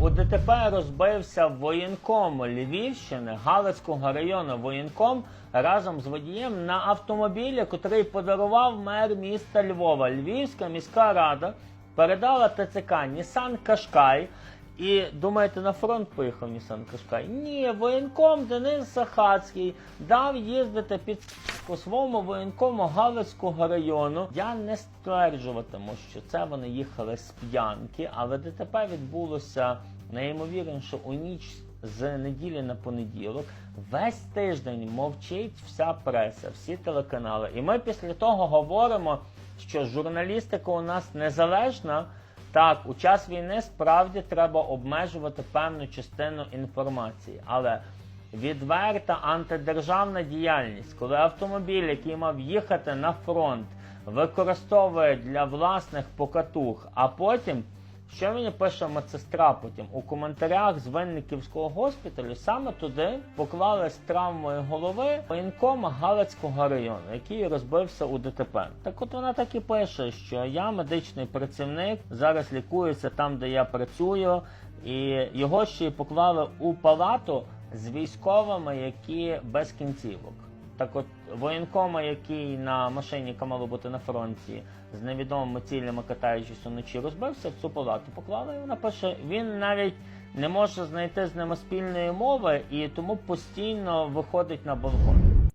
У ДТП розбився воєнком Львівщини, Галицького району воєнком разом з водієм на автомобілі, котрий подарував мер міста Львова. Львівська міська рада передала ТЦК Нісан Кашкай. І думаєте, на фронт поїхав Нісан Кашкай? Ні, воєнком Денис Сахацький дав їздити під по своєму воєнкому Галицького району. Я не стверджуватиму, що це вони їхали з п'янки, але ДТП відбулося найімовірніше у ніч з неділі на понеділок. Весь тиждень мовчить вся преса, всі телеканали. І ми після того говоримо, що журналістика у нас незалежна. Так, у час війни справді треба обмежувати певну частину інформації, але відверта антидержавна діяльність, коли автомобіль, який мав їхати на фронт, використовує для власних покатух, а потім. Що мені пише медсестра потім у коментарях з Винниківського госпіталю, саме туди поклали з травмою голови воєнкома Галицького району, який розбився у ДТП. Так от вона так і пише, що я медичний працівник, зараз лікуюся там, де я працюю, і його ще й поклали у палату з військовими, які без кінцівок. Так от воєнкома, який на машині, яка мала бути на фронті, з невідомими цілями катаючись уночі, розбився в цю палату, поклали і вона пише, він навіть не може знайти з ними спільної мови і тому постійно виходить на балкон.